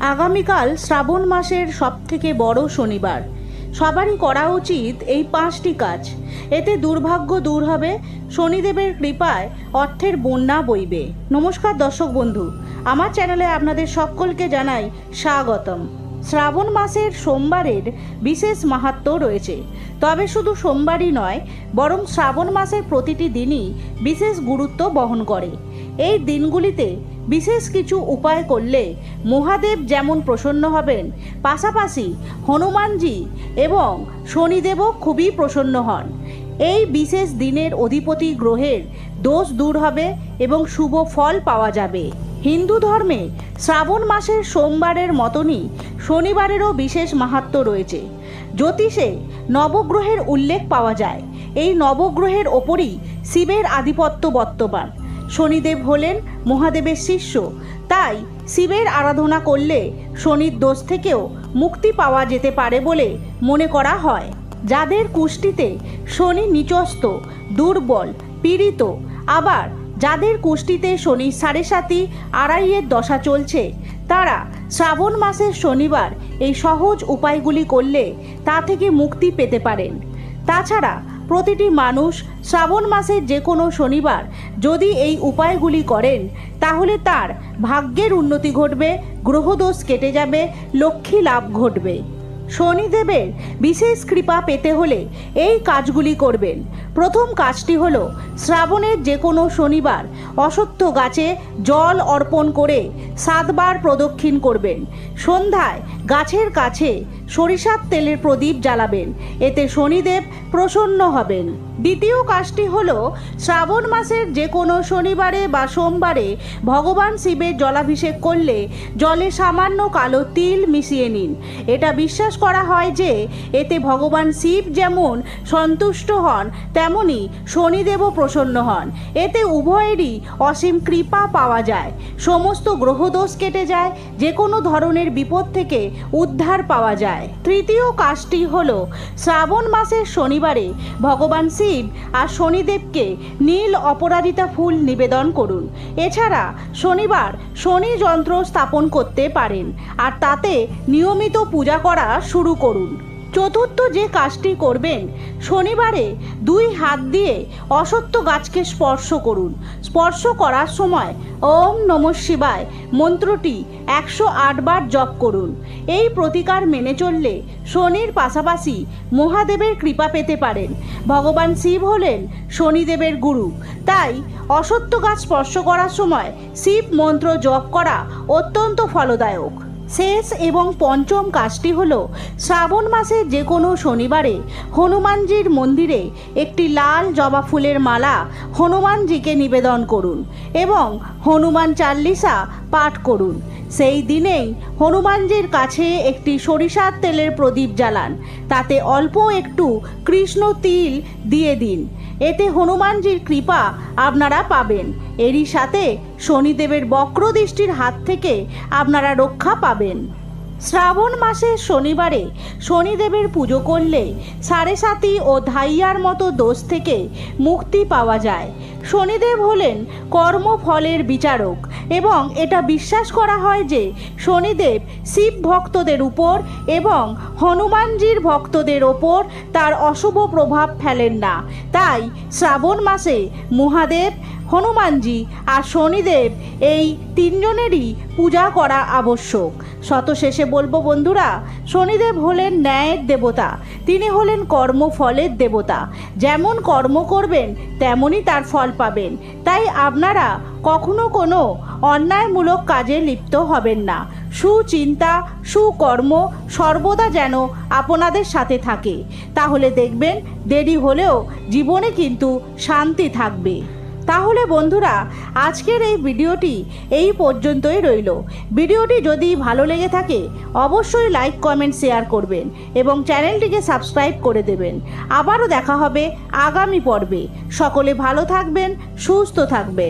আগামীকাল শ্রাবণ মাসের সবথেকে বড় শনিবার। সবারই করা উচিত এই পাঁচটি কাজ। এতে দুর্ভাগ্য দূর হবে, শনিদেবের কৃপায় অর্থের বন্যা বইবে। নমস্কার দর্শক বন্ধু, আমার চ্যানেলে আপনাদের সকলকে জানাই স্বাগতম। শ্রাবণ মাসের সোমবারের বিশেষ মাহাত্ম্য রয়েছে। তবে শুধু সোমবারই নয়, বরং শ্রাবণ মাসের প্রতিটি দিনই বিশেষ গুরুত্ব বহন করে। এই দিনগুলিতে বিশেষ কিছু উপায় করলে মহাদেব যেমন প্রসন্ন হবেন, পাশাপাশি হনুমানজি এবং শনিদেবও খুবই প্রসন্ন হন। এই বিশেষ দিনের অধিপতি গ্রহের দোষ দূর হবে এবং শুভ ফল পাওয়া যাবে। হিন্দু ধর্মে শ্রাবণ মাসের সোমবারের মতনই শনিবারেরও বিশেষ মাহাত্ম রয়েছে। জ্যোতিষে নবগ্রহের উল্লেখ পাওয়া যায়। এই নবগ্রহের ওপরই শিবের আধিপত্য বর্তমান। শনিদেব হলেন মহাদেবের শিষ্য। তাই শিবের আরাধনা করলে শনির দোষ থেকেও মুক্তি পাওয়া যেতে পারে বলে মনে করা হয়। যাদের কুষ্টিতে শনি নিচস্ত দুর্বল, পীড়িত, আবার যাদের কুষ্টিতে শনি সাড়ে সাতি আড়াইয়ের দশা চলছে, তারা শ্রাবণ মাসের শনিবার এই সহজ উপায়গুলি করলে তা থেকে মুক্তি পেতে পারেন। তাছাড়া প্রতিটি মানুষ শ্রাবণ মাসের যে কোনো শনিবার যদি এই উপায়গুলি করেন, তাহলে তার ভাগ্যের উন্নতি ঘটবে, গ্রহদোষ কেটে যাবে, লক্ষ্মী লাভ ঘটবে। শনিদেবের বিশেষ কৃপা পেতে হলে এই কাজগুলি করবেন। প্রথম কাজটি হল শ্রাবণের যে কোনো শনিবার অসত্য গাছে জল অর্পণ করে সাতবার প্রদক্ষিণ করবেন। সন্ধ্যায় গাছের কাছে সরিষার তেলের প্রদীপ জ্বালাবেন। এতে শনিদেব প্রসন্ন হবেন। দ্বিতীয় কাজটি হল শ্রাবণ মাসের যে কোনো শনিবারে বা সোমবারে ভগবান শিবের জলাভিষেক করলে জলে সামান্য কালো তিল মিশিয়ে নিন। এটা বিশ্বাস করা হয় যে, এতে ভগবান শিব যেমন সন্তুষ্ট হন, তেমনি শনিদেবও প্রসন্ন হন। এতে উভয়েরই অসীম কৃপা পাওয়া যায়। সমস্ত গ্রহদোষ কেটে যায় যে কোনো ধরনের বিপদ থেকে উদ্ধার পাওয়া যায়। তৃতীয় কাজটি হল, শ্রাবণ মাসের শনিবারে ভগবান শিব আর শনিদেবকে নীল অপরাজিতা ফুল নিবেদন করুন। এছাড়া শনিবার শনি যন্ত্র স্থাপন করতে পারেন। আর তাতে নিয়মিত পূজা করা শুরু করুন। চতুর্থ যে কাজটি করবেন, শনিবারে দুই হাত দিয়ে অসত্য গাছকে স্পর্শ করুন। স্পর্শ করার সময় ওম নম শিবায় মন্ত্রটি একশো বার জপ করুন। এই প্রতিকার মেনে চললে শনির পাশাপাশি মহাদেবের কৃপা পেতে পারেন। ভগবান শিব হলেন শনিদেবের গুরু। তাই অসত্য গাছ স্পর্শ করার সময় শিব মন্ত্র জপ করা অত্যন্ত ফলদায়ক। শেষ এবং পঞ্চম কাজটি হল শ্রাবণ মাসের যে কোনো শনিবারে হনুমানজির মন্দিরে একটি লাল জবা ফুলের মালা হনুমানজিকে নিবেদন করুন এবং হনুমান চাল্লিশা পাঠ করুন। সেই দিনেই হনুমানজির কাছে একটি সরিষার তেলের প্রদীপ জ্বালান। তাতে অল্প একটু কৃষ্ণ তিল দিয়ে দিন। এতে হনুমানজির কৃপা আপনারা পাবেন। এরই সাথে শনিদেবের বক্র দৃষ্টির হাত থেকে আপনারা রক্ষা পাবেন। শ্রাবণ মাসের শনিবারে শনিদেবের পুজো করলে সাড়ে সাতি ও ধাইয়ার মতো দোষ থেকে মুক্তি পাওয়া যায়। শনিদেব হলেন কর্মফলের বিচারক এবং এটা বিশ্বাস করা হয় যে শনিদেব শিব ভক্তদের উপর এবং হনুমানজির ভক্তদের ওপর তার অশুভ প্রভাব ফেলেন না। তাই শ্রাবণ মাসে মহাদেব, হনুমানজি আর শনিদেব এই তিনজনেরই পূজা করা আবশ্যক। শত শেষে বলব বন্ধুরা, শনিদেব হলেন ন্যায়ের দেবতা, তিনি হলেন কর্মফলের দেবতা। যেমন কর্ম করবেন তেমনই তার ফল পাবেন। তাই আপনারা কখনো কোনো অন্যায়মূলক কাজে লিপ্ত হবেন না। সুচিন্তা, সুকর্ম সর্বদা যেন আপনাদের সাথে থাকে। তাহলে দেখবেন, দেরি হলেও জীবনে কিন্তু শান্তি থাকবে। তাহলে বন্ধুরা, আজকের এই ভিডিওটি এই পর্যন্তই রইল। ভিডিওটি যদি ভালো লেগে থাকে, অবশ্যই লাইক, কমেন্ট, শেয়ার করবেন এবং চ্যানেলটিকে সাবস্ক্রাইব করে দেবেন। আবারও দেখা হবে আগামী পর্বে। সকলে ভালো থাকবেন, সুস্থ থাকবেন।